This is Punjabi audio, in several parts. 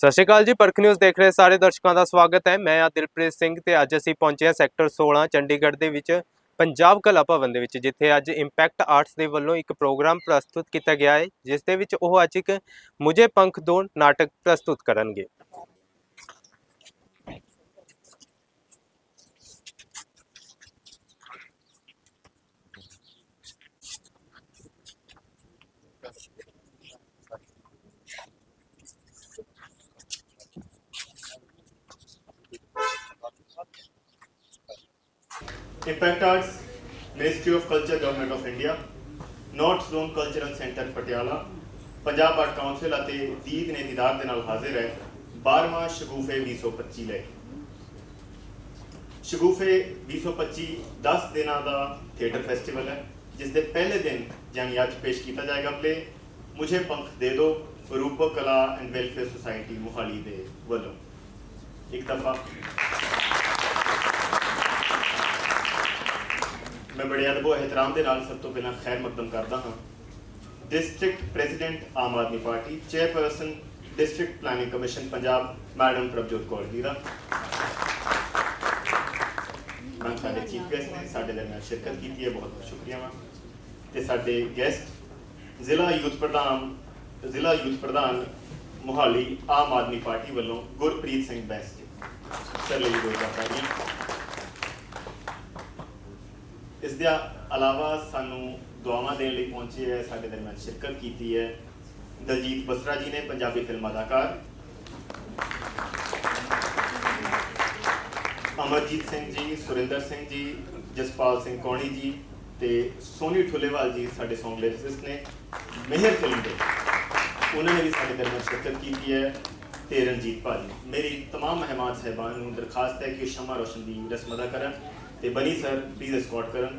ਸਤਿ ਸ਼੍ਰੀ ਅਕਾਲ ਜੀ ਪਰਖ ਨਿਊਜ਼ ਦੇਖ ਰਹੇ ਸਾਰੇ ਦਰਸ਼ਕਾਂ ਦਾ ਸਵਾਗਤ ਹੈ। ਮੈਂ ਆ ਦਿਲਪ੍ਰੀਤ ਸਿੰਘ ਤੇ ਅੱਜ ਅਸੀਂ ਪਹੁੰਚੇ ਹਾਂ ਸੈਕਟਰ 16 ਚੰਡੀਗੜ੍ਹ ਦੇ ਵਿੱਚ, ਪੰਜਾਬ ਕਲਾ ਭਵਨ ਦੇ ਵਿੱਚ, ਜਿੱਥੇ ਅੱਜ ਇੰਪੈਕਟ ਆਰਟਸ ਦੇ ਵੱਲੋਂ ਇੱਕ ਪ੍ਰੋਗਰਾਮ ਪ੍ਰਸਤੁਤ ਕੀਤਾ ਗਿਆ ਹੈ, ਜਿਸ ਦੇ ਵਿੱਚ ਉਹ ਅੱਜ ਇੱਕ ਮੁਝੇ ਪੰਖ ਦੋ ਨਾਟਕ ਪ੍ਰਸਤੁਤ ਕਰਨਗੇ। Impact Arts, Ministry of Culture, Government of India, North Zone Cultural Center Patiala Punjab art council ਅਤੇ ਦੀਦ ਨੇ ਦੀਦਾਰ ਦੇ ਨਾਲ ਹਾਜ਼ਰ ਹੈ 12ਵਾਂ ਸ਼ਗੂਫੇ 2025 ਲੈ ਕੇ। ਸ਼ਗੂਫੇ 2025 10 ਦਿਨਾਂ ਦਾ ਥੀਏਟਰ ਫੈਸਟੀਵਲ ਹੈ ਜਿਸ ਦੇ ਪਹਿਲੇ ਦਿਨ ਯਾਨੀ ਅੱਜ ਪੇਸ਼ ਕੀਤਾ ਜਾਏਗਾ ਪਲੇ ਮੁਝੇ ਪੰਖ ਦੇ ਦਿਓ ਰੂਪਕ ਕਲਾ ਐਂਡ ਵੈਲਫੇਅਰ ਸੁਸਾਇਟੀ ਮੁਹਾਲੀ ਦੇ ਵੱਲੋਂ। ਇੱਕ ਦਫਾ। ਮੈਂ ਬੜੇ ਅਦਬ ਇਹਤਰਾਮ ਦੇ ਨਾਲ ਸਭ ਤੋਂ ਪਹਿਲਾਂ ਖੈਰ ਮਕਦਮ ਕਰਦਾ ਹਾਂ। District president Aam Aadmi party chairperson district planning commission Punjab madam Prabhjot Kaur ji ਦਾ। ਮੈਂ ਸਾਡੇ ਚੀਫ ਗੈਸਟ ਨੇ ਸਾਡੇ ਦਰਮਿਆਨ ਸ਼ਿਰਕਤ ਕੀਤੀ ਹੈ, ਬਹੁਤ ਬਹੁਤ ਸ਼ੁਕਰੀਆ ਵਾ। ਤੇ ਸਾਡੇ ਗੈਸਟ ਜ਼ਿਲ੍ਹਾ ਯੂਥ ਪ੍ਰਧਾਨ ਜ਼ਿਲ੍ਹਾ ਯੂਥ ਪ੍ਰਧਾਨ ਮੁਹਾਲੀ ਆਮ ਆਦਮੀ ਪਾਰਟੀ ਵੱਲੋਂ ਗੁਰਪ੍ਰੀਤ ਸਿੰਘ ਬੈਂਸ ਜੀ। ਸਰ, ਲਈ ਦੋ ਤਾੜੀਆਂ ਇਸ ਦੇ ਇਲਾਵਾ ਸਾਨੂੰ ਦੁਆਵਾਂ ਦੇਣ ਲਈ ਪਹੁੰਚੇ ਹੈ ਸਾਡੇ ਦਰਮਿਆਨ ਸ਼ਿਰਕਤ ਕੀਤੀ ਹੈ ਦਲਜੀਤ ਬਸਰਾ ਜੀ ਨੇ ਪੰਜਾਬੀ ਫਿਲਮ ਅਦਾਕਾਰ ਅਮਰਜੀਤ ਸਿੰਘ ਜੀ ਸੁਰਿੰਦਰ ਸਿੰਘ ਜੀ ਜਸਪਾਲ ਸਿੰਘ ਕੌਣੀ ਜੀ ਤੇ ਸੋਨੀ ਠੁੱਲੇਵਾਲ ਜੀ ਸਾਡੇ ਸੌਂਗ ਲਿਰਿਸਟ ਨੇ ਮਿਹਰ ਫਿਲਮ ਦੇ ਉਹਨਾਂ ਨੇ ਵੀ ਸਾਡੇ ਦਰਮਿਆਨ ਸ਼ਿਰਕਤ ਕੀਤੀ ਹੈ ਤੇ ਰਣਜੀਤ ਭਾਜੀ ਮੇਰੀ तमाम ਮਹਿਮਾਨ ਸਹਿਬਾਨ ਨੂੰ ਦਰਖਾਸਤ ਹੈ ਕਿ ਉਹ ਸ਼ਮਾ ਰੋਸ਼ਨ ਦੀ ਰਸਮ ਅਦਾ ਕਰਨ ਤੇ ਬਨੀ ਸਰ ਪਲੀਜ਼ ਐਸਕॉर्ट ਕਰਨ।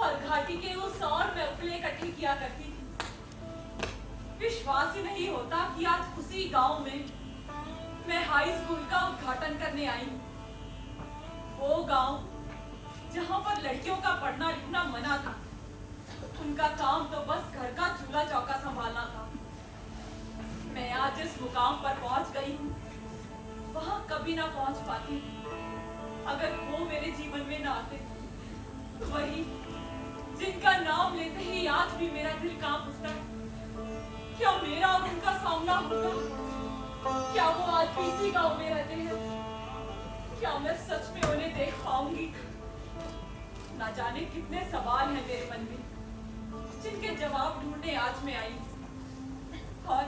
हर घाटी के उस और में उपले इकट्ठी किया करती थी। विश्वास ही नहीं होता कि आज उसी गाँव में मैं हाई स्कूल का उद्घाटन करने आई वो गाँव जहाँ पर लड़कियों का पढ़ना लिखना मना था, उनका काम तो बस घर का चूल्हा चौका संभालना था। मैं आज इस मुकाम पर पहुँच गई हूँ। वहाँ कभी ना पहुँच पाती। अगर वो मेरे जीवन में ना आते वही जिनका नाम लेते ही आज भी मेरा दिल काँप उठता है। क्या मेरा और उनका सामना होगा क्या वो आज भी इसी गाँव में रहते हैं? क्या मैं सच में उन्हें देख पाऊँगी? ना जाने कितने सवाल हैं मेरे मन में, जिनके जवाब ढूँढने आज मैं आई। और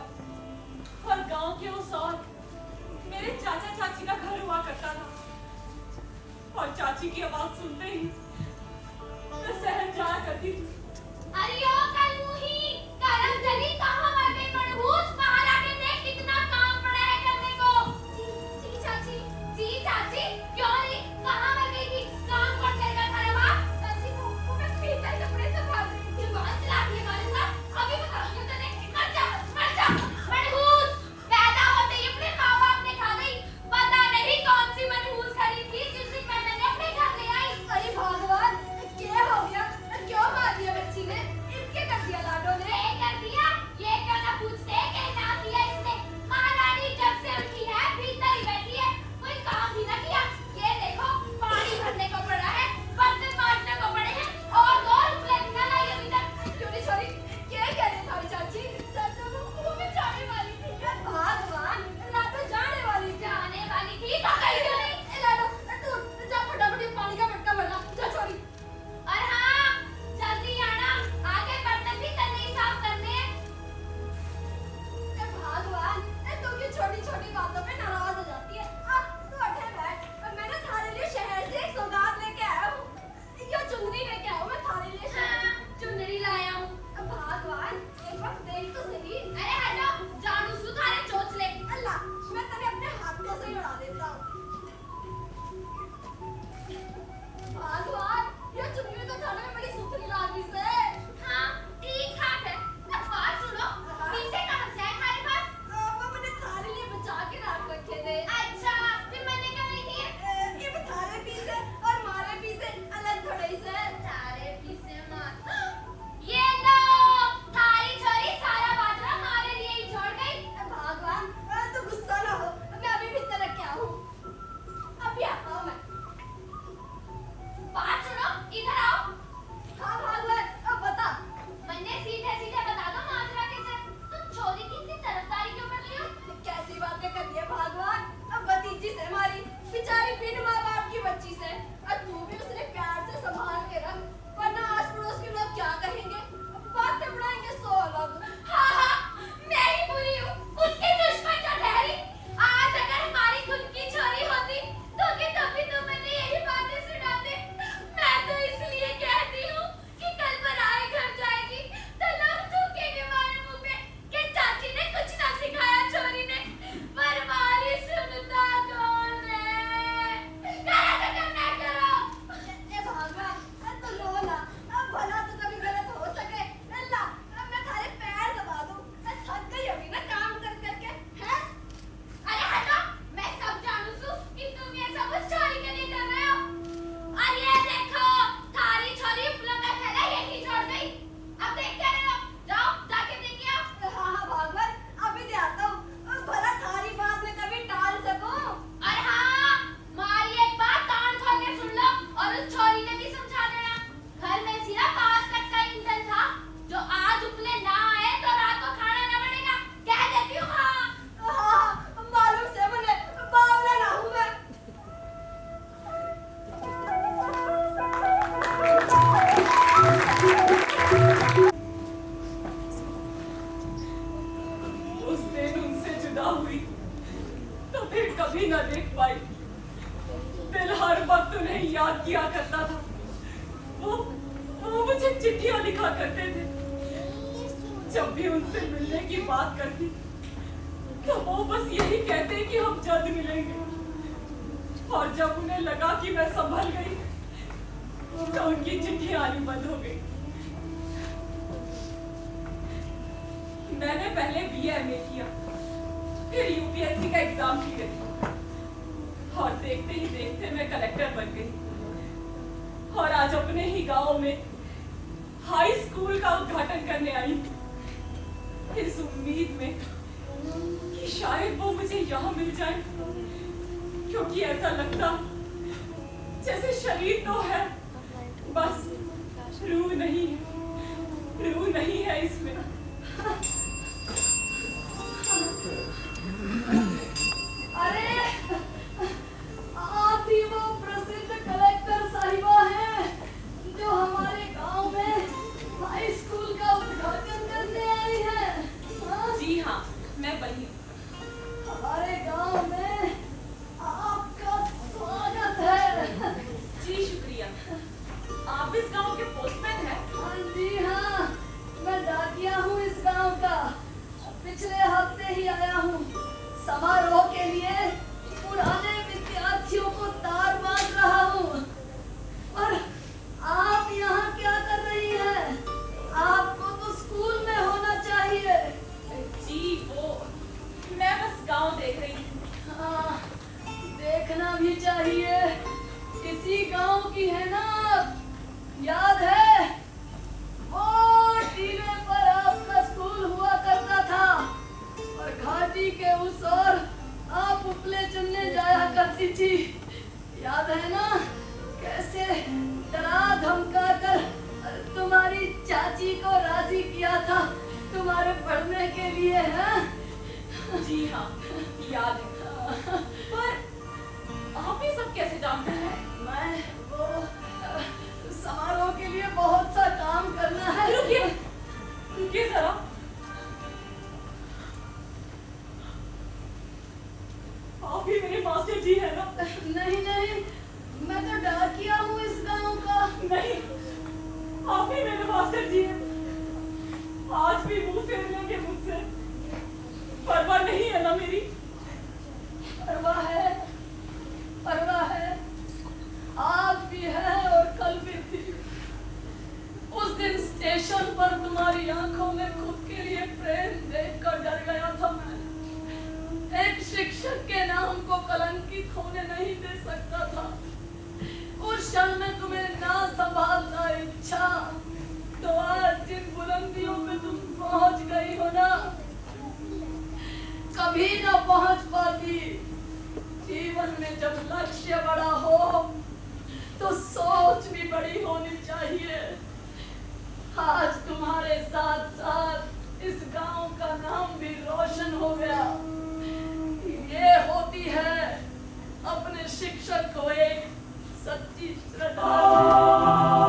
और गाँव के उस और मेरे चाचा चाची का घर हुआ करता था। और चाची की आवाज सुनते ही मैं सहम जाया करती थी अरे ओ कलमुही करम जली कहाँ और जब उन्हें लगा कि मैं संभल गई तो उनकी चिट्ठी आनी बंद हो गई। मैंने पहले बीएमए किया, फिर यूपीएससी का एग्ज़ाम किया और देखते ही देखते मैं कलेक्टर बन गई। और आज अपने ही गाँव में हाई स्कूल का उद्घाटन करने आई। इस उम्मीद में कि शायद वो मुझे यहाँ मिल जाए। क्योंकि ऐसा लगता जैसे शरीर तो है बस रूह नहीं है रूह नहीं है इसमें देख रही हूँ देखना भी चाहिए। इसी गाँव की है ना? याद है? वो टीले पर आपका स्कूल हुआ करता था। और घाटी के उस ओर आप उपले चलने जाया करती थी। याद है ना? कैसे डरा धमका कर तुम्हारी चाची को राज़ी किया था तुम्हारे पढ़ने के लिए, है? जी हाँ। ये सब कैसे जानते हैं? मैं वो समारोह के लिए बहुत सा काम करना है। रुकिए। रुकिए जरा। आप ही मेरे मास्टर जी है ना? नहीं नहीं मैं तो डाकिया हूँ इस गाँव का। नहीं आप ही मेरे मास्टर जी हैं। आज भी मुँह फेर लेंगे मुझसे। परवाह नहीं है ना मेरी? परवाह है परवाह है आज भी है और कल भी थी उस दिन स्टेशन पर तुम्हारी आँखों में खुद के लिए प्रेम देखकर डर गया था मैं एक शिक्षक के नाम को होने नहीं दे सकता था? उस क्षण में तुम्हें ना संभालना इच्छा। तो आज जिन बुलंदियों पे तुम पहुँच गई हो ना, कभी ना पहुँच पाती। जीवन में जब लक्ष्य बड़ा हो तो सोच भी बड़ी होनी चाहिए। आज तुम्हारे साथ साथ इस गाँव का नाम भी रोशन हो गया। ये होती है अपने शिक्षक को एक सच्ची श्रद्धा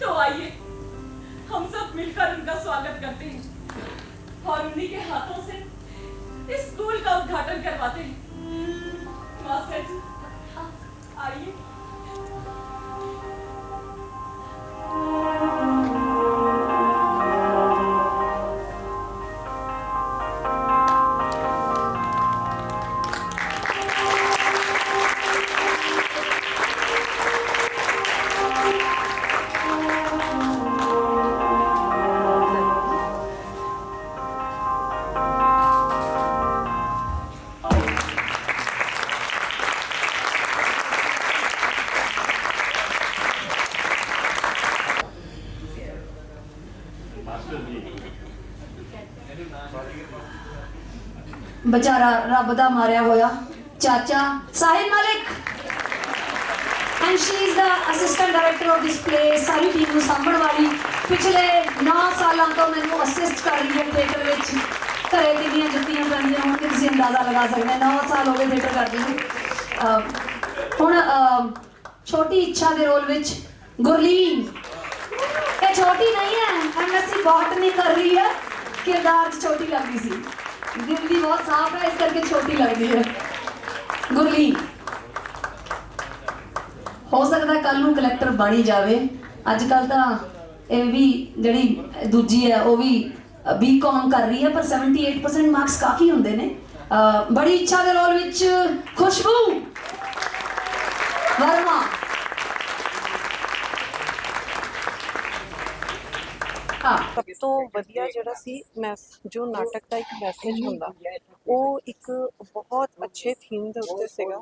तो आइए, हम सब मिलकर उनका स्वागत करते हैं और उन्हीं के हाथों से इस स्कूल का उद्घाटन करवाते हैं। मास्टर जी, आइए। ਵਿਚਾਰਾ ਰੱਬ ਦਾ ਮਾਰਿਆ ਹੋਇਆ ਚਾਚਾ Sahil Malik. And she is the assistant director of this play sorry team ਨੂੰ ਸਾਂਭਣ ਵਾਲੀ। ਪਿਛਲੇ 9 ਸਾਲਾਂ ਤੋਂ ਮੈਨੂੰ ਅਸਿਸਟ ਕਰ ਰਹੀ ਹੈ ਥੀਏਟਰ ਵਿੱਚ। ਘਰੇ ਕਿੰਨੀਆਂ ਜੁੱਤੀਆਂ ਪੈਂਦੀਆਂ ਹੋਣਗੀਆਂ ਤੁਸੀਂ ਅੰਦਾਜ਼ਾ ਲਗਾ ਸਕਦੇ ਹੋ 9 ਸਾਲ ਹੋ ਗਏ ਥੀਏਟਰ ਕਰਦੀ ਨੂੰ। ਹੁਣ ਛੋਟੀ ਇੱਛਾ ਦੇ ਰੋਲ ਵਿੱਚ ਗੁਰਲੀਨ। ਇਹ ਛੋਟੀ ਨਹੀਂ ਹੈ ਐਮਐਸਸੀ ਬਹੁਤ ਨਹੀਂ ਕਰ ਰਹੀ ਹੈ। ਕਿਰਦਾਰ 'ਚ ਛੋਟੀ ਲੱਗਦੀ ਸੀ। ਦਿਲ ਵੀ ਬਹੁਤ ਸਾਫ਼ ਹੈ, ਇਸ ਕਰਕੇ ਛੋਟੀ ਹੈ। ਗੁਰਲੀਨ ਹੋ ਸਕਦਾ ਕੱਲ ਨੂੰ ਕਲੈਕਟਰ ਬਣੀ ਜਾਵੇ। ਅੱਜ ਕੱਲ ਤਾਂ ਇਹ ਵੀ ਜਿਹੜੀ ਦੂਜੀ ਹੈ, ਉਹ ਵੀ ਬੀਕਾਮ ਕਰ ਰਹੀ ਹੈ, ਪਰ 78% ਮਾਰਕਸ ਕਾਫੀ ਹੁੰਦੇ ਨੇ। ਅਹ ਬੜੀ ਇੱਛਾ ਦੇ ਰੋਲ ਵਿੱਚ ਖੁਸ਼ਬੂ। ਵਰਮਾ ਹਾਂ ਸਭ ਤੋਂ ਵਧੀਆ ਜਿਹੜਾ ਸੀ ਮੈਸ ਜੋ ਨਾਟਕ ਦਾ ਇੱਕ ਮੈਸੇਜ ਹੁੰਦਾ ਉਹ ਇੱਕ ਬਹੁਤ ਅੱਛੇ ਥੀਮ ਦੇ ਉੱਤੇ ਸੀਗਾ।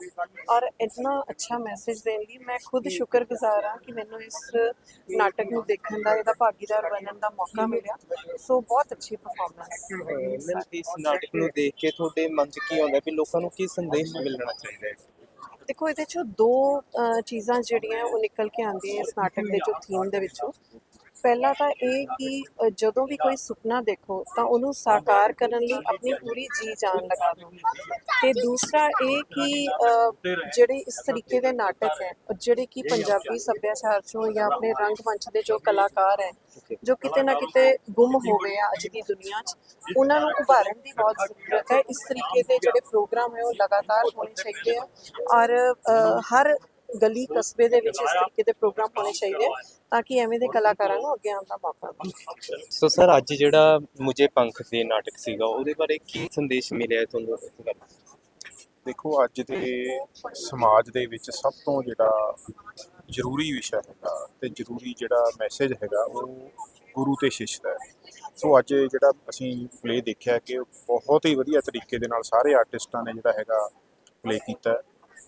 ਔਰ ਇੰਨਾ ਅੱਛਾ ਮੈਸੇਜ ਦੇਣ ਲਈ ਮੈਂ ਖੁਦ ਸ਼ੁਕਰਗੁਜ਼ਾਰ ਹਾਂ ਕਿ ਮੈਨੂੰ ਇਸ ਨਾਟਕ ਨੂੰ ਦੇਖਣ ਦਾ ਇਹਦਾ ਭਾਗੀਦਾਰ ਬਣਨ ਦਾ ਮੌਕਾ ਮਿਲਿਆ। ਸੋ ਬਹੁਤ ਅੱਛੀ ਪਰਫਾਰਮੈਂਸ ਮੈਂ ਇਸ ਨਾਟਕ ਨੂੰ ਦੇਖ ਕੇ ਤੁਹਾਡੇ ਮਨ 'ਚ ਕੀ ਆਉਂਦਾ ਵੀ ਲੋਕਾਂ ਨੂੰ ਕੀ ਸੰਦੇਸ਼ ਮਿਲਣਾ ਚਾਹੀਦਾ ਹੈ? ਦੇਖੋ ਇਹਦੇ ਚੋਂ ਦੋ ਚੀਜ਼ਾਂ ਜਿਹੜੀਆਂ ਉਹ ਨਿਕਲ ਕੇ ਆਉਂਦੀਆਂ ਇਸ ਨਾਟਕ ਦੇ ਜੋ ਥੀਮ ਦੇ ਵਿੱਚੋਂ। ਪਹਿਲਾਂ ਤਾਂ ਇਹ ਕਿ ਜਦੋਂ ਵੀ ਕੋਈ ਸੁਪਨਾ ਦੇਖੋ, ਤਾਂ ਉਹਨੂੰ ਸਾਕਾਰ ਕਰਨ ਲਈ ਆਪਣੀ ਪੂਰੀ ਜੀ ਜਾਨ ਲਗਾ ਦਿਓ। ਤੇ ਦੂਸਰਾ ਇਹ ਕਿ ਜਿਹੜੇ ਇਸ ਤਰੀਕੇ ਦੇ ਨਾਟਕ ਹੈ ਜਿਹੜੇ ਕਿ ਪੰਜਾਬੀ ਸੱਭਿਆਚਾਰ ਚੋਂ ਜਾਂ ਆਪਣੇ ਰੰਗ ਮੰਚ ਦੇ ਜੋ ਕਲਾਕਾਰ ਹੈ, ਜੋ ਕਿਤੇ ਨਾ ਕਿਤੇ ਗੁੰਮ ਹੋ ਗਏ ਆ ਅੱਜ ਦੀ ਦੁਨੀਆ 'ਚ, ਉਹਨਾਂ ਨੂੰ ਉਭਾਰਨ ਦੀ ਬਹੁਤ ਜ਼ਰੂਰਤ ਹੈ। ਇਸ ਤਰੀਕੇ ਦੇ ਜਿਹੜੇ ਪ੍ਰੋਗਰਾਮ ਹੈ, ਉਹ ਲਗਾਤਾਰ ਹੋਣੇ ਚਾਹੀਦੇ ਆ। ਔਰ ਹਰ ਗਲੀ ਕਸਬੇ ਦੇ ਵਿੱਚ ਇਸ ਤਰੀਕੇ ਦੇ ਪ੍ਰੋਗਰਾਮ ਹੋਣੇ ਚਾਹੀਦੇ ਤਾਂ ਕਿ ਐਵੇਂ ਦੇ ਕਲਾਕਾਰਾਂ ਨੂੰ ਅੱਗੇ ਆਉਣ ਦਾ ਮੌਕਾ ਮਿਲੇ। ਸੋ ਸਰ ਅੱਜ ਜਿਹੜਾ ਮੁਝੇ ਪੰਖ ਦੇ ਨਾਟਕ ਸੀਗਾ ਉਹਦੇ ਬਾਰੇ ਕੀ ਸੰਦੇਸ਼ ਮਿਲਿਆ ਤੁਹਾਨੂੰ? ਦੇਖੋ ਅੱਜ ਦੇ ਸਮਾਜ ਦੇ ਵਿੱਚ ਸਭ ਤੋਂ ਜਿਹੜਾ ਜ਼ਰੂਰੀ ਵਿਸ਼ਾ ਹੈਗਾ ਤੇ ਜ਼ਰੂਰੀ ਜਿਹੜਾ ਮੈਸੇਜ ਹੈਗਾ ਉਹ ਗੁਰੂ ਤੇ ਸ਼ਿਸ਼ ਦਾ ਸੋ ਅੱਜ ਜਿਹੜਾ ਅਸੀਂ ਪਲੇ ਦੇਖਿਆ ਕਿ ਬਹੁਤ ਹੀ ਵਧੀਆ ਤਰੀਕੇ ਦੇ ਨਾਲ ਸਾਰੇ ਆਰਟਿਸਟਾਂ ਨੇ ਜਿਹੜਾ ਹੈਗਾ ਪਲੇ ਕੀਤਾ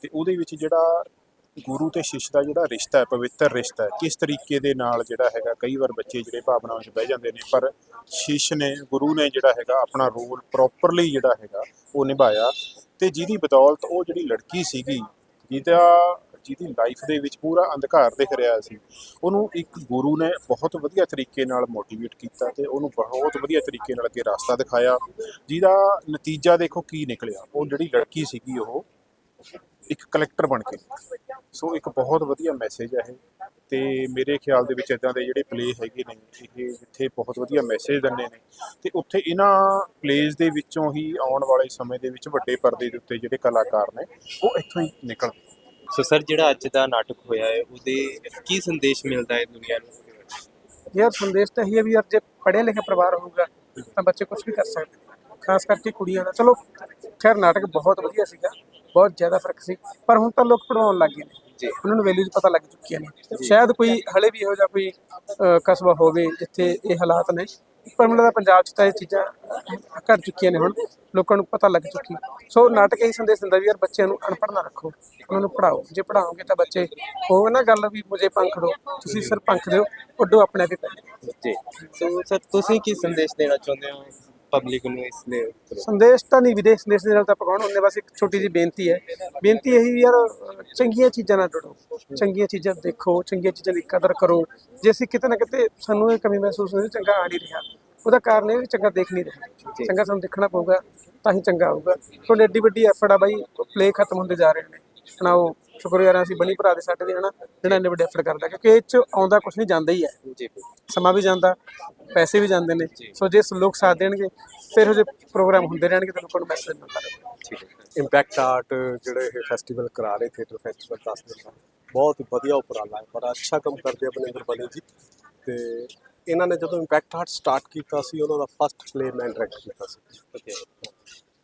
ਤੇ ਉਹਦੇ ਵਿੱਚ ਜਿਹੜਾ ਗੁਰੂ ਤੇ ਸ਼ਿਸ਼ ਦਾ ਜਿਹੜਾ ਰਿਸ਼ਤਾ ਹੈ, ਪਵਿੱਤਰ ਰਿਸ਼ਤਾ ਹੈ, ਕਿਸ ਤਰੀਕੇ ਦੇ ਨਾਲ ਜਿਹੜਾ ਹੈਗਾ ਕਈ ਵਾਰ ਬੱਚੇ ਜਿਹੜੇ ਭਾਵਨਾਵਾਂ 'ਚ ਬਹਿ ਜਾਂਦੇ ਨੇ, ਪਰ ਸ਼ਿਸ਼ ਨੇ, ਗੁਰੂ ਨੇ ਜਿਹੜਾ ਹੈਗਾ ਆਪਣਾ ਰੋਲ ਪ੍ਰੋਪਰਲੀ ਜਿਹੜਾ ਹੈਗਾ ਉਹ ਨਿਭਾਇਆ ਤੇ ਜਿਹਦੀ ਬਦੌਲਤ ਉਹ ਜਿਹੜੀ ਲੜਕੀ ਸੀਗੀ, ਜਿਹਦਾ, ਜਿਹਦੀ ਲਾਈਫ ਦੇ ਵਿੱਚ ਪੂਰਾ ਅੰਧਕਾਰ ਦਿਖ ਰਿਹਾ ਸੀ, ਉਹਨੂੰ ਇੱਕ ਗੁਰੂ ਨੇ ਬਹੁਤ ਵਧੀਆ ਤਰੀਕੇ ਨਾਲ ਮੋਟੀਵੇਟ ਕੀਤਾ ਤੇ ਉਹਨੂੰ ਬਹੁਤ ਵਧੀਆ ਤਰੀਕੇ ਨਾਲ ਅੱਗੇ ਰਸਤਾ ਦਿਖਾਇਆ, ਜਿਹਦਾ ਨਤੀਜਾ ਦੇਖੋ ਕੀ ਨਿਕਲਿਆ, ਉਹ ਜਿਹੜੀ ਲੜਕੀ ਸੀਗੀ ਉਹ ਇੱਕ ਕਲੈਕਟਰ ਬਣ ਕੇ। ਸੋ ਇੱਕ ਬਹੁਤ ਵਧੀਆ ਮੈਸੇਜ ਹੈ ਇਹ। ਤੇ ਮੇਰੇ ਖਿਆਲ ਦੇ ਵਿੱਚ ਇਦਾਂ ਦੇ ਜਿਹੜੇ ਪਲੇ ਹੈਗੇ ਨੇ ਇਹ ਜਿੱਥੇ ਬਹੁਤ ਵਧੀਆ ਮੈਸੇਜ ਦਿੰਦੇ ਨੇ। ਤੇ ਉੱਥੇ ਇਹਨਾਂ ਪਲੇਜ਼ ਦੇ ਵਿੱਚੋਂ ਹੀ ਆਉਣ ਵਾਲੇ ਸਮੇਂ ਦੇ ਵਿੱਚ ਵੱਡੇ ਪਰਦੇ ਦੇ ਉੱਤੇ ਜਿਹੜੇ ਕਲਾਕਾਰ ਨੇ ਉਹ ਇੱਥੋਂ ਹੀ ਨਿਕਲ ਸੋ ਸਰ ਜਿਹੜਾ ਅੱਜ ਦਾ ਨਾਟਕ ਹੋਇਆ ਹੈ ਉਹਦੇ ਕੀ ਸੰਦੇਸ਼ ਮਿਲਦਾ ਹੈ ਦੁਨੀਆ ਨੂੰ? ਯਾਰ ਸੰਦੇਸ਼ ਤਾਂ ਇਹ ਹੈ ਵੀ ਯਾਰ ਜੇ ਪੜ੍ਹਿਆ ਲਿਖਿਆ ਪਰਿਵਾਰ ਹੋਊਗਾ ਤਾਂ ਬੱਚੇ ਕੁਝ ਵੀ ਕਰ ਸਕਦੇ ਨੇ। ਖਾਸ ਕਰਕੇ ਕੁੜੀਆਂ ਦਾ। ਚਲੋ ਖੈਰ ਨਾਟਕ ਬਹੁਤ ਵਧੀਆ ਸੀਗਾ ਬਹੁਤ ਜ਼ਿਆਦਾ ਫ਼ਰਕ ਸੀ ਪਰ ਹੁਣ ਤਾਂ ਲੋਕ ਪੜਵਾਉਣ ਲੱਗ ਗਏ ਨੇ। ਉਹਨਾਂ ਨੂੰ ਵੈਲਿਊਜ਼ ਪਤਾ ਲੱਗ ਚੁੱਕੀਆਂ ਨੇ। ਸ਼ਾਇਦ ਕੋਈ ਹਲੇ ਵੀ ਇਹੋ ਜਿਹਾ ਕੋਈ ਕਸਬਾ ਹੋਵੇ ਜਿੱਥੇ ਇਹ ਹਾਲਾਤ ਨੇ। ਪਰ ਮੈਨੂੰ ਲੱਗਦਾ ਪੰਜਾਬ 'ਚ ਤਾਂ ਇਹ ਚੀਜ਼ਾਂ ਘਟ ਚੁੱਕੀਆਂ ਨੇ ਹੁਣ। ਲੋਕਾਂ ਨੂੰ ਪਤਾ ਲੱਗ ਚੁੱਕੀ। ਸੋ ਨਾਟਕ ਇਹ ਸੰਦੇਸ਼ ਦਿੰਦਾ ਵੀ ਯਾਰ ਬੱਚਿਆਂ ਨੂੰ ਅਨਪੜ੍ਹ ਨਾ ਰੱਖੋ। ਉਹਨਾਂ ਨੂੰ ਪੜਾਓ ਜੇ ਪੜਾਓਗੇ ਤਾਂ ਬੱਚੇ ਉਹ ਨਾ ਗੱਲ ਵੀ ਮੁਝੇ ਪੰਖ ਦਿਓ ਤੁਸੀਂ ਸਿਰ ਪੰਖ ਦਿਓ ਉੱਡੋ ਆਪਣੇ ਤੇ ਪੈਣੇ ਜੀ। ਸੋ ਸਰ ਤੁਸੀਂ ਕੀ ਸੰਦੇਸ਼ ਦੇਣਾ ਚਾਹੁੰਦੇ ਹੋ? ਪਬਲਿਕ ਨੂੰ ਇਸ ਉੱਤੇ? ਸੰਦੇਸ਼ ਤਾਂ ਨਹੀਂ ਵਿਦੇਸ਼ ਸੰਦੇਸ਼ ਦੇ ਨਾਲ ਤਾਂ ਪਕਾਉਣ ਹੁੰਦੇ ਬਸ ਇੱਕ ਛੋਟੀ ਜਿਹੀ ਬੇਨਤੀ ਹੈ। ਬੇਨਤੀ ਇਹੀ ਯਾਰ ਚੰਗੀਆਂ ਚੀਜ਼ਾਂ ਨਾਲ ਜੁੜੋ। ਚੰਗੀਆਂ ਚੀਜ਼ਾਂ ਦੇਖੋ ਚੰਗੀਆਂ ਚੀਜ਼ਾਂ ਦੀ ਕਦਰ ਕਰੋ। ਜੇ ਅਸੀਂ ਕਿਤੇ ਨਾ ਕਿਤੇ ਸਾਨੂੰ ਇਹ ਕਮੀ ਮਹਿਸੂਸ ਹੁੰਦੀ ਚੰਗਾ ਆ ਨਹੀਂ ਰਿਹਾ। ਉਹਦਾ ਕਾਰਨ ਇਹ ਵੀ ਚੰਗਾ ਦੇਖ ਨਹੀਂ ਰਿਹਾ। ਚੰਗਾ ਸਾਨੂੰ ਦੇਖਣਾ ਪਊਗਾ ਤਾਂ ਹੀ ਚੰਗਾ ਆਊਗਾ ਤੁਹਾਡੀ ਐਡੀ ਵੱਡੀ ਐਫਰਟ ਆ ਬਾਈ ਪਲੇ ਖਤਮ ਹੁੰਦੇ ਜਾ ਰਹੇ ਨੇ। ਹਨਾ ਉਹ ਸ਼ੁਕਰਗੁਜ਼ਾਰ ਹਾਂ ਅਸੀਂ ਬਣੀ ਭਰਾ ਦੇ ਸਾਡੇ ਦੇ ਹਨਾ ਜਿਹੜਾ ਇੰਨੇ ਵੱਡੇ ਐਫਰਟ ਕਰਦਾ ਕਿਉਂਕਿ ਇਹ ਚ ਆਉਂਦਾ ਕੁਝ ਨਹੀਂ ਜਾਂਦਾ ਹੀ ਹੈ। ਜੀ। ਸਮਾਂ ਵੀ ਜਾਂਦਾ ਪੈਸੇ ਵੀ ਜਾਂਦੇ ਨੇ। ਸੋ ਜੇ ਲੋਕ ਸਾਥ ਦੇਣਗੇ ਫਿਰ ਉਹ ਜਿਹੇ ਪ੍ਰੋਗਰਾਮ ਹੁੰਦੇ ਰਹਿਣਗੇ ਤਾਂ ਲੋਕਾਂ ਨੂੰ ਮੈਸੇਜ ਮਿਲਦਾ ਰਹੇਗਾ ਠੀਕ ਹੈ। ਇੰਪੈਕਟ ਆਰਟ ਜਿਹੜੇ ਇਹ ਫੈਸਟੀਵਲ ਕਰਾ ਰਹੇ ਥੀਏਟਰ ਫੈਸਟੀਵਲ 10 ਦਿਨ ਦਾ ਬਹੁਤ ਵਧੀਆ ਉਪਰਾਲਾ ਹੈ ਬੜਾ ਅੱਛਾ ਕੰਮ ਕਰਦੇ ਆ ਬਲਿੰਦਰ ਬਲੀ ਜੀ। ਤੇ ਇਹਨਾਂ ਨੇ ਜਦੋਂ ਇੰਪੈਕਟ ਆਰਟ ਸਟਾਰਟ ਕੀਤਾ ਸੀ ਉਹਨਾਂ ਦਾ ਫਸਟ ਪਲੇ ਮੈਂ ਡਾਇਰੈਕਟ ਕੀਤਾ ਸੀ। ਓਕੇ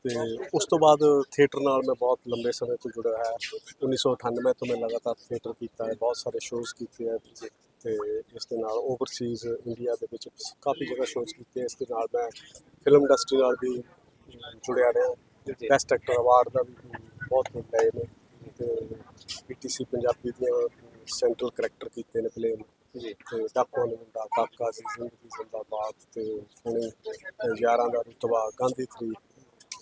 ਤੇ ਉਸ ਤੋਂ ਬਾਅਦ ਥੀਏਟਰ ਨਾਲ ਮੈਂ ਬਹੁਤ ਲੰਬੇ ਸਮੇਂ ਤੋਂ ਜੁੜਿਆ ਹੈ। 1998 ਤੋਂ ਮੈਂ ਲਗਾਤਾਰ ਥੀਏਟਰ ਕੀਤਾ ਹੈ ਬਹੁਤ ਸਾਰੇ ਸ਼ੋਜ਼ ਕੀਤੇ ਹੈ ਤੇ ਇਸ ਦੇ ਨਾਲ ਓਵਰਸੀਜ਼ ਇੰਡੀਆ ਦੇ ਵਿੱਚ ਕਾਫੀ ਜਗ੍ਹਾ ਸ਼ੋਜ਼ ਕੀਤੇ ਇਸ ਦੇ ਨਾਲ ਮੈਂ ਫਿਲਮ ਇੰਡਸਟਰੀ ਨਾਲ ਵੀ ਜੁੜਿਆ ਰਿਹਾ ਬੈਸਟ ਐਕਟਰ ਅਵਾਰਡ ਦਾ ਵੀ ਬਹੁਤ ਲਏ ਨੇ ਤੇ ਪੀਟੀਸੀ ਪੰਜਾਬੀ ਦੀਆਂ ਸੈਂਟਰਲ ਕਰੈਕਟਰ ਕੀਤੇ ਨੇ ਪਲੇ ਜੀ। ਤੇ ਡਾਕੂਆਂ ਦਾ ਮੁੰਡਾ ਕਾਕਾ ਸੀ ਜ਼ਿੰਦਗੀ ਜ਼ਿੰਦਾਬਾਦ ਤੇ ਹੁਣੇ ਯਾਰਾਂ ਦਾ ਰੁਤਬਾ ਗਾਂਧੀ 3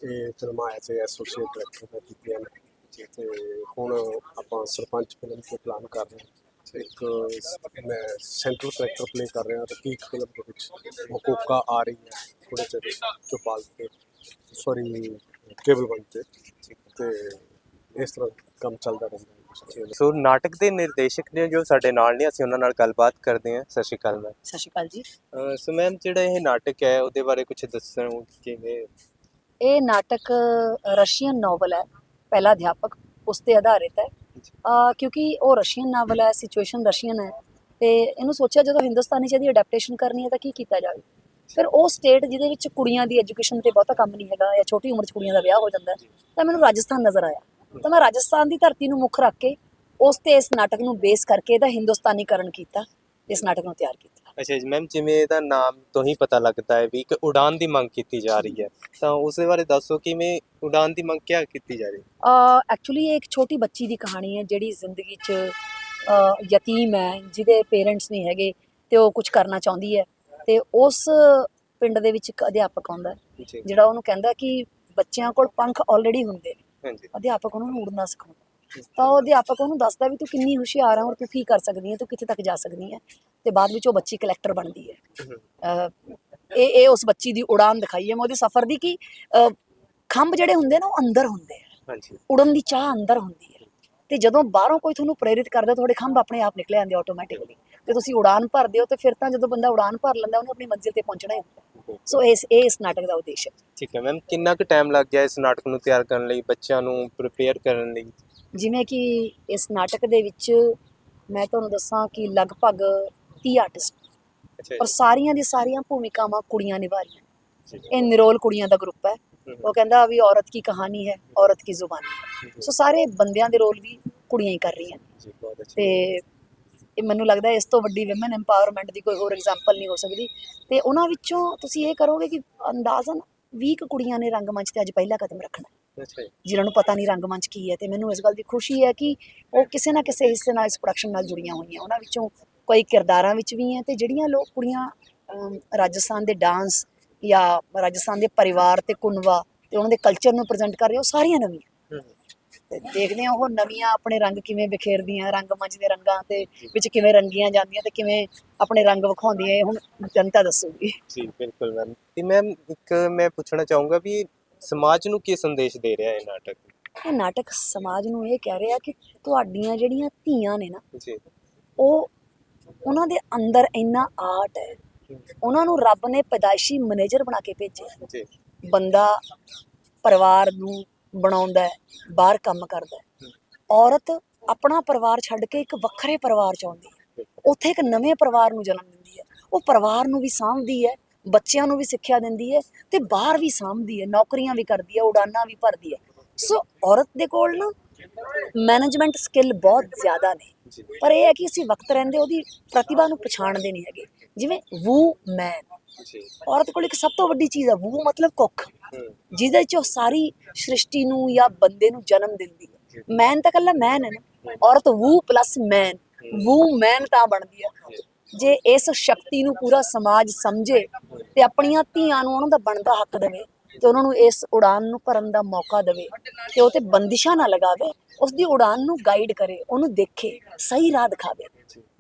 ਇਹ ਫਿਲਮਾਂ ਐਜ਼ ਐਸੋਸੀਏਟ ਡਾਇਰੈਕਟਰ ਮੈਂ ਕੀਤੀਆਂ ਨੇ ਤੇ ਹੁਣ ਆਪਾਂ ਸਰਪੰਚ ਫਿਲਮ ਤੇ ਪਲਾਨ ਕਰ ਰਹੇ ਹਾਂ ਇੱਕ ਮੈਂ ਸੈਂਟਰਲ ਕਰੈਕਟਰ ਪਲੇ ਕਰ ਰਿਹਾ ਰਕੀਕ ਫਿਲਮ ਦੇ ਵਿੱਚ ਮਕੋਕਾ ਆ ਰਹੀ ਹੈ ਥੋੜੇ ਚਿਰ ਚੋਪਾਲ ਤੇ ਸੌਰੀ ਕੇਬਲ ਵਨ ਤੇ ਤੇ ਇਸ ਤਰ੍ਹਾਂ ਕੰਮ ਚੱਲਦਾ ਰਹਿੰਦਾ ਸੋ ਨਾਟਕ ਦੇ ਨਿਰਦੇਸ਼ਕ ਨੇ ਜੋ ਸਾਡੇ ਨਾਲ ਨੇ ਅਸੀਂ ਉਹਨਾਂ ਨਾਲ ਗੱਲਬਾਤ ਕਰਦੇ ਹਾਂ ਸਤਿ ਸ਼੍ਰੀ ਅਕਾਲ ਮੈਮ ਸਤਿ ਸ਼੍ਰੀ ਅਕਾਲ ਜੀ ਸੋ ਮੈਮ ਜਿਹੜਾ ਇਹ ਨਾਟਕ ਹੈ ਉਹਦੇ ਬਾਰੇ ਕੁਝ ਦੱਸਣ ਕਿਵੇਂ ਇਹ ਨਾਟਕ ਰਸ਼ੀਅਨ ਨੋਵਲ ਹੈ ਪਹਿਲਾ ਅਧਿਆਪਕ ਉਸ ਤੇ ਆਧਾਰਿਤ ਹੈ। ਕਿਉਂਕਿ ਉਹ ਰਸ਼ੀਅਨ ਨਾਵਲ ਹੈ ਸਿਚੁਏਸ਼ਨ ਰਸ਼ੀਅਨ ਹੈ ਤੇ ਇਹਨੂੰ ਸੋਚਿਆ ਜਦੋਂ ਹਿੰਦੁਸਤਾਨੀ ਚ ਇਹਦੀ ਅਡੈਪਟੇਸ਼ਨ ਕਰਨੀ ਹੈ ਤਾਂ ਕੀ ਕੀਤਾ ਜਾਵੇ? ਫਿਰ ਉਹ ਸਟੇਟ ਜਿਹਦੇ ਵਿੱਚ ਕੁੜੀਆਂ ਦੀ ਐਜੂਕੇਸ਼ਨ ਤੇ ਬਹੁਤਾ ਕੰਮ ਨਹੀਂ ਹੈਗਾ ਜਾਂ ਛੋਟੀ ਉਮਰ 'ਚ ਕੁੜੀਆਂ ਦਾ ਵਿਆਹ ਹੋ ਜਾਂਦਾ ਤਾਂ ਮੈਨੂੰ ਰਾਜਸਥਾਨ ਨਜ਼ਰ ਆਇਆ। ਤਾਂ ਮੈਂ ਰਾਜਸਥਾਨ ਦੀ ਧਰਤੀ ਨੂੰ ਮੁੱਖ ਰੱਖ ਕੇ ਉਸ ਤੇ ਇਸ ਨਾਟਕ ਨੂੰ ਬੇਸ ਕਰਕੇ ਇਹਦਾ ਹਿੰਦੁਸਤਾਨੀਕਰਨ ਕੀਤਾ ਇਸ ਨਾਟਕ ਨੂੰ ਤਿਆਰ ਕੀਤਾ। ਅੱਛਾ ਜੀ ਮੈਮ ਜਿਵੇਂ ਇਹਦਾ ਨਾਮ ਤੋਂ ਹੀ ਪਤਾ ਲੱਗਦਾ ਹੈ ਵੀ ਇੱਕ ਉਡਾਨ ਦੀ ਮੰਗ ਕੀਤੀ ਜਾ ਰਹੀ ਹੈ ਤਾਂ ਉਸ ਦੇ ਬਾਰੇ ਦੱਸੋ ਕਿਵੇਂ ਉਡਾਨ ਦੀ ਮੰਗ ਕਿਆ ਕੀਤੀ ਜਾ ਰਹੀ ਹੈ? ਐਕਚੁਅਲੀ ਇਹ ਇੱਕ ਛੋਟੀ ਬੱਚੀ ਦੀ ਕਹਾਣੀ ਹੈ ਜਿਹੜੀ ਜ਼ਿੰਦਗੀ 'ਚ ਅਹ, ਯਤੀਮ ਹੈ ਜਿਹਦੇ ਪੇਰੈਂਟਸ ਨਹੀਂ ਹੈਗੇ ਤੇ ਉਹ ਕੁਝ ਕਰਨਾ ਚਾਹੁੰਦੀ ਹੈ ਤੇ ਉਸ ਪਿੰਡ ਦੇ ਵਿੱਚ ਇੱਕ ਅਧਿਆਪਕ ਆਉਂਦਾ ਹੈ ਜੀ। ਜਿਹੜਾ ਉਹਨੂੰ ਕਹਿੰਦਾ ਕਿ ਬੱਚਿਆਂ ਕੋਲ ਪੰਖ ਆਲਰੇਡੀ ਹੁੰਦੇ ਨੇ। ਹਾਂਜੀ। ਅਧਿਆਪਕ ਉਹਨਾਂ ਨੂੰ ਉੜਨਾ ਸਿਖਾਉਂਦਾ ਤਾਂ ਉਹ ਅਧਿਆਪਕ ਉਹਨੂੰ ਦੱਸਦਾ ਵੀ ਤੂੰ ਕਿੰਨੀ ਹੁਸ਼ਿਆਰ ਹੈ ਔਰ ਤੂੰ ਕੀ ਕਰ ਸਕਦੀ ਹੈ ਤੂੰ ਕਿੱਥੇ ਤੱਕ ਜਾ ਸਕਦੀ ਹੈ। ਤੇ ਬਾਅਦ ਵਿੱਚ ਉਹ ਬੱਚੀ ਕਲੈਕਟਰ ਬਣਦੀ ਹੈ। ਇਹ ਇਹ ਉਸ ਬੱਚੀ ਦੀ ਉਡਾਨ ਦਿਖਾਈ ਹੈ। ਮੈਂ ਉਹਦੇ ਸਫ਼ਰ ਦੀ ਕਿ ਖੰਭ ਜਿਹੜੇ ਹੁੰਦੇ ਨਾ ਉਹ ਅੰਦਰ ਹੁੰਦੇ ਆ। ਹਾਂਜੀ। ਉੜਨ ਦੀ ਚਾਹ ਅੰਦਰ ਹੁੰਦੀ ਹੈ। ਤੇ ਜਦੋਂ ਬਾਹਰੋਂ ਕੋਈ ਤੁਹਾਨੂੰ ਪ੍ਰੇਰਿਤ ਕਰਦਾ ਤੁਹਾਡੇ ਖੰਭ ਆਪਣੇ ਆਪ ਨਿਕਲੇ ਆਉਂਦੇ ਆਟੋਮੈਟਿਕਲੀ ਤੇ ਤੁਸੀਂ ਉਡਾਨ ਭਰਦੇ ਹੋ ਤੇ ਫਿਰ ਤਾਂ ਜਦੋਂ ਬੰਦਾ ਉਡਾਨ ਭਰ ਲੈਂਦਾ ਉਹਨੇ ਆਪਣੀ ਮੰਜ਼ਿਲ ਤੇ ਪਹੁੰਚਣਾ ਹੀ ਹੁੰਦਾ। ਸੋ ਇਸ ਇਹ ਇਸ ਨਾਟਕ ਦਾ ਉਦੇਸ਼ ਹੈ। ਠੀਕ ਹੈ ਮੈਮ ਕਿੰਨਾ ਕੁ ਟਾਈਮ ਲੱਗ ਗਿਆ ਇਸ ਨਾਟਕ ਨੂੰ ਤਿਆਰ ਕਰਨ ਲਈ ਬੱਚਿਆਂ ਨੂੰ ਪ੍ਰਿਪੇਅਰ ਕਰਨ ਲਈ? ਜਿਵੇਂ ਕਿ ਇਸ ਨਾਟਕ ਦੇ ਵਿੱਚ ਮੈਂ ਤੁਹਾਨੂੰ ਦੱਸਾਂ ਕਿ ਲਗਭਗ 30 ਆਰਟਿਸਟ ਅੱਛਾ ਔਰ ਸਾਰੀਆਂ ਦੀ ਸਾਰੀਆਂ ਭੂਮਿਕਾਵਾਂ ਕੁੜੀਆਂ ਨਿਭਾ ਰਹੀਆਂ ਇਹ ਨਿਰੋਲ ਕੁੜੀਆਂ ਦਾ ਗਰੁੱਪ ਹੈ। ਉਹ ਕਹਿੰਦਾ ਵੀ ਔਰਤ ਕੀ ਕਹਾਣੀ ਹੈ ਔਰਤ ਕੀ ਜ਼ੁਬਾਨੀ ਹੈ। ਸੋ ਸਾਰੇ ਬੰਦਿਆਂ ਦੇ ਰੋਲ ਵੀ ਕੁੜੀਆਂ ਹੀ ਕਰ ਰਹੀਆਂ ਤੇ ਇਹ ਮੈਨੂੰ ਲੱਗਦਾ ਇਸ ਤੋਂ ਵੱਡੀ ਔਮਨ ਐਮਪਾਵਰਮੈਂਟ ਦੀ ਕੋਈ ਹੋਰ ਐਗਜ਼ਾਮਪਲ ਨਹੀਂ ਹੋ ਸਕਦੀ। ਤੇ ਉਹਨਾਂ ਵਿੱਚੋਂ ਤੁਸੀਂ ਇਹ ਕਰੋਗੇ ਕਿ ਅੰਦਾਜ਼ਨ 20 ਕੁ ਕੁੜੀਆਂ ਨੇ ਰੰਗਮੰਚ ਤੇ ਅੱਜ ਪਹਿਲਾ ਕਦਮ ਰੱਖਣਾ ਅੱਛਾ ਜਿਨ੍ਹਾਂ ਨੂੰ ਪਤਾ ਨਹੀਂ ਰੰਗਮੰਚ ਕੀ ਹੈ ਤੇ ਮੈਨੂੰ ਇਸ ਗੱਲ ਦੀ ਖੁਸ਼ੀ ਹੈ ਕਿ ਉਹ ਕਿਸੇ ਨਾ ਕਿਸੇ ਹਿੱਸੇ ਨਾਲ ਇਸ ਪ੍ਰੋਡਕਸ਼ਨ ਨਾਲ ਜੁੜੀਆਂ ਹੋਈਆਂ। ਉਹਨਾਂ ਵਿੱਚੋਂ ਕਈ ਕਿਰਦਾਰਾਂ ਵਿੱਚ ਵੀ ਹੈ ਤੇ ਜਿਹੜੀਆਂ ਲੋਕ ਕੁੜੀਆਂ ਰਾਜਸਥਾਨ ਦੇ ਡਾਂਸ ਜਾਂ ਰਾਜਸਥਾਨ ਦੇ ਪਰਿਵਾਰ ਤੇ ਕੁਨਵਾ ਤੇ ਉਹਨਾਂ ਦੇ ਕਲਚਰ ਨੂੰ ਪ੍ਰੈਜ਼ੈਂਟ ਕਰ ਰਹੇ ਉਹ ਸਾਰੀਆਂ ਨਵੀਆਂ। ਤੇ ਦੇਖਦੇ ਹਾਂ ਉਹ ਨਵੀਆਂ ਆਪਣੇ ਰੰਗ ਕਿਵੇਂ ਬਿਖੇਰਦੀਆਂ ਰੰਗਮੰਚ ਦੇ ਰੰਗਾਂ ਤੇ ਵਿੱਚ ਕਿਵੇਂ ਰੰਗੀਆਂ ਜਾਂਦੀਆਂ ਤੇ ਕਿਵੇਂ ਆਪਣੇ ਰੰਗ ਵਿਖਾਉਂਦੀਆਂ ਇਹ ਹੁਣ ਜਨਤਾ ਦੱਸੂਗੀ। ਜੀ ਬਿਲਕੁਲ ਮੈਮ। ਤੇ ਮੈਮ ਇੱਕ ਮੈਂ ਪੁੱਛਣਾ ਚਾਹੂੰਗਾ ਵੀ ਸਮਾਜ ਨੂੰ ਕੀ ਸੰਦੇਸ਼ ਦੇ ਰਿਹਾ ਹੈ ਨਾਟਕ? ਇਹ ਨਾਟਕ ਸਮਾਜ ਨੂੰ ਇਹ ਕਹਿ ਰਿਹਾ ਕਿ ਤੁਹਾਡੀਆਂ ਜਿਹੜੀਆਂ ਧੀਆਂ ਨੇ ਨਾ ਜੀ। ਉਹ ਉਹਨਾਂ ਦੇ ਅੰਦਰ ਇੰਨਾ ਆਰਟ ਹੈ। ਉਹਨਾਂ ਨੂੰ ਰੱਬ ਨੇ ਪੈਦਾਇਸ਼ੀ ਮੈਨੇਜਰ ਬਣਾ ਕੇ ਭੇਜਿਆ। ਜੀ। ਬੰਦਾ ਪਰਿਵਾਰ ਨੂੰ ਬਣਾਉਂਦਾ ਹੈ ਬਾਹਰ ਕੰਮ ਕਰਦਾ ਹੈ। ਔਰਤ ਆਪਣਾ ਪਰਿਵਾਰ ਛੱਡ ਕੇ ਇੱਕ ਵੱਖਰੇ ਪਰਿਵਾਰ ਚ ਆਉਂਦੀ ਹੈ। ਉੱਥੇ ਇੱਕ ਨਵੇਂ ਪਰਿਵਾਰ ਨੂੰ ਜਨਮ ਦਿੰਦੀ ਹੈ। ਉਹ ਪਰਿਵਾਰ ਨੂੰ ਵੀ ਸਾਂਭਦੀ ਹੈ। ਬੱਚਿਆਂ ਨੂੰ ਵੀ ਸਿੱਖਿਆ ਦਿੰਦੀ ਹੈ ਤੇ ਬਾਹਰ ਵੀ ਸਾਂਭਦੀ ਹੈ ਨੌਕਰੀਆਂ ਵੀ ਕਰਦੀ ਹੈ ਉਡਾਨਾਂ ਵੀ ਭਰਦੀ ਹੈ। ਸੋ ਔਰਤ ਦੇ ਕੋਲ ਨਾ ਮੈਨੇਜਮੈਂਟ ਸਕਿੱਲ ਬਹੁਤ ਜ਼ਿਆਦਾ ਨੇ। ਪਰ ਇਹ ਹੈ ਕਿ ਅਸੀਂ ਵਕਤ ਰਹਿੰਦੇ ਉਹਦੀ ਪ੍ਰਤਿਭਾ ਨੂੰ ਪਛਾਣਦੇ ਨਹੀਂ ਹੈਗੇ। ਜਿਵੇਂ ਵੂ ਮੈਨ। ਔਰਤ ਕੋਲ ਇੱਕ ਸਭ ਤੋਂ ਵੱਡੀ ਚੀਜ਼ ਹੈ ਵੂ ਮਤਲਬ ਕੁੱਖ। ਜਿਹਦੇ ਚ ਉਹ ਸਾਰੀ ਸ੍ਰਿਸ਼ਟੀ ਨੂੰ ਜਾਂ ਬੰਦੇ ਨੂੰ ਜਨਮ ਦਿੰਦੀ ਹੈ। ਮੈਨ ਤਾਂ ਕੱਲਾ ਮੈਨ ਹੈ ਨਾ। ਔਰਤ ਵੂ ਪਲੱਸ ਮੈਨ। ਵੂ ਮੈਨ ਤਾਂ ਬਣਦੀ ਹੈ। ਜੇ ਇਸ ਸ਼ਕਤੀ ਨੂੰ ਪੂਰਾ ਸਮਾਜ ਸਮਝੇ ਤੇ ਆਪਣੀਆਂ ਧੀਆਂ ਨੂੰ ਉਹਨਾਂ ਦਾ ਬਣਦਾ ਹੱਕ ਦੇਵੇ ਤੇ ਉਹਨਾਂ ਨੂੰ ਇਸ ਉਡਾਨ ਨੂੰ ਭਰਨ ਦਾ ਮੌਕਾ ਦੇਵੇ ਤੇ ਉਹ ਤੇ ਬੰਦਿਸ਼ਾਂ ਨਾ ਲਗਾਵੇ ਉਸ ਦੀ ਉਡਾਨ ਨੂੰ ਗਾਈਡ ਕਰੇ ਉਹਨੂੰ ਦੇਖੇ ਸਹੀ ਰਾਹ ਦਿਖਾਵੇ।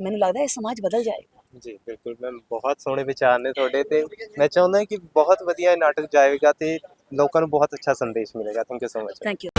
ਮੈਨੂੰ ਲੱਗਦਾ ਇਹ ਸਮਾਜ ਬਦਲ ਜਾਏਗਾ ਜੀ ਬਿਲਕੁਲ। ਮੈਮ ਬਹੁਤ ਸੋਹਣੇ ਵਿਚਾਰ ਨੇ ਤੁਹਾਡੇ ਤੇ। ਮੈਂ ਚਾਹੁੰਦਾ ਕਿ ਬਹੁਤ ਵਧੀਆ ਇਹ ਨਾਟਕ ਜਾਏਗਾ ਤੇ ਲੋਕਾਂ ਨੂੰ ਬਹੁਤ ਅੱਛਾ ਸੰਦੇਸ਼ ਮਿਲੇਗਾ। Thank you so much thank you